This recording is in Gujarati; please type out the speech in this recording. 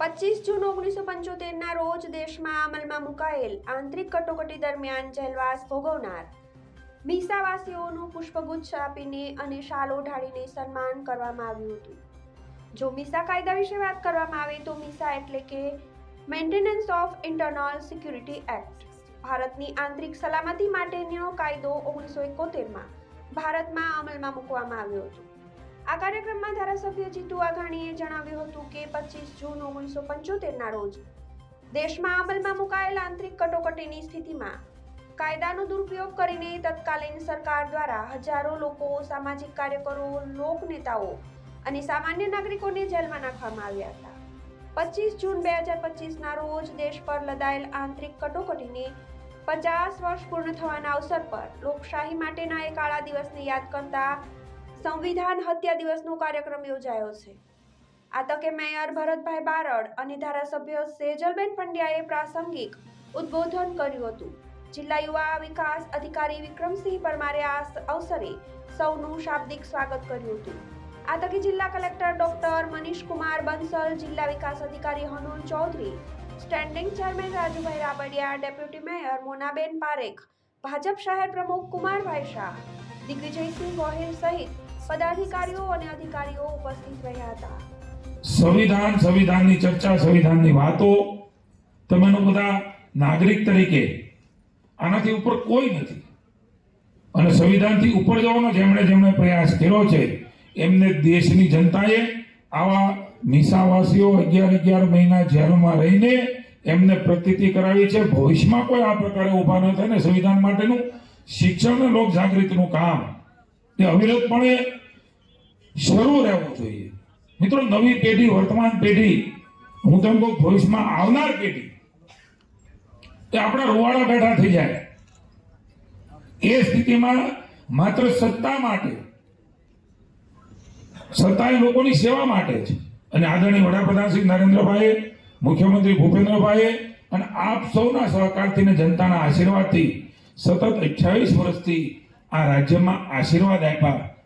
પચીસ જૂન ઓગણીસો પંચોતેરના રોજ દેશમાં અમલમાં મુકાયેલ આંતરિક કટોકટી દરમિયાન જેલવાસ ભોગવનાર. મીસાવાસીઓનું પુષ્પગુચ્છ આપીને અને શાલો ઢાળીને સન્માન કરવામાં આવ્યું હતું. જો મીસા કાયદા વિશે વાત કરવામાં આવે તો મીસા એટલે કે maintenance of internal security act. ભારતની આંતરિક સલામતી માટેનો કાયદો ઓગણીસો એકોતેરમાં ભારતમાં અમલમાં મૂકવામાં આવ્યો હતો. આ કાર્યક્રમમાં ધારાસભ્ય જીતુ આઘાણીએ જણાવ્યું હતું કે પચીસ જૂન ઓગણીસો પંચોતેરના રોજ દેશમાં અમલમાં મુકાયેલ આંતરિક કટોકટીની સ્થિતિમાં કાયદાનો દુરુપયોગ કરીને તત્કાલીન સરકાર દ્વારા હજારો લોકો, સામાજિક કાર્યકરો લોકનેતાઓ અને સામાન્ય નાગરિકોને જેલમાં નાખવામાં આવ્યા હતા. પચીસ જૂન બે હજાર પચીસના રોજ દેશ પર લદાયેલ આંતરિક કટોકટીને પચાસ વર્ષ પૂર્ણ થવાના અવસર પર લોકશાહી માટેના એ કાળા દિવસને યાદ કરતા સંવિધાન હત્યા દિવસનો કાર્યક્રમ યોજાયો છે. આ તકે મેયર ભરતભાઈ બારડ અને ધારાસભ્ય સેજલબેન પંડ્યાએ પ્રાસંગિક ઉદ્બોધન કર્યું હતું. જિલ્લા યુવા વિકાસ અધિકારી વિક્રમસિંહ પરમારે આ અવસરે સૌનું શાબ્દિક સ્વાગત કર્યું હતું. આ તકે જિલ્લા કલેક્ટર ડોક્ટર મનીષ કુમાર બંસલ, જિલ્લા વિકાસ અધિકારી Hanul Chaudhary, standing chairman Rajubhai Rabadiya, deputy mayor Monaben Parekh, Bhajap શહેર પ્રમુખ કુમારભાઈ શાહ, દિગ્વિજયસિંહ ગોહિલ સહિત પદાધિકારીઓ અને અધિકારીઓ ઉપસ્થિત રહ્યા હતા. સંવિધાન, સંવિધાનની ચર્ચા, સંવિધાનની વાતો તમે બધા નાગરિક તરીકે આનાથી ઉપર કોઈ નથી. અને સંવિધાનથી ઉપર જવાનો જેમણે જેમણે પ્રયાસ કર્યો છે, એમને દેશની જનતાએ આવા નિશાવાસીઓ અગિયાર અગિયાર મહિના જેલમાં રહીને એમને પ્રતિતિ કરાવી છે. ભવિષ્યમાં કોઈ આ પ્રકારે ઊભા ન થાય ને સંવિધાન માટેનું શિક્ષણ અને લોક જાગૃતિનું કામ. એ અવિરતપણે શરૂ રહેવું જોઈએ. મિત્રો, નવી પેઢી, વર્તમાન પેઢી, હું તમને કહું, ભવિષ્યમાં આવનાર પેઢી, એ આપણા રૂવાડા બેઠા થઈ જાય. એ સ્થિતિમાં માત્ર સત્તા માટે, સત્તા એ લોકોની સેવા માટે છે અને આદરણીય વડાપ્રધાન શ્રી નરેન્દ્રભાઈએ, મુખ્યમંત્રી ભૂપેન્દ્રભાઈએ અને આપ સૌના સહકારથી ને જનતાના આશીર્વાદથી સતત અઠ્યાવીસ વર્ષથી આ રાજ્યમાં આશીર્વાદ આપ્યા.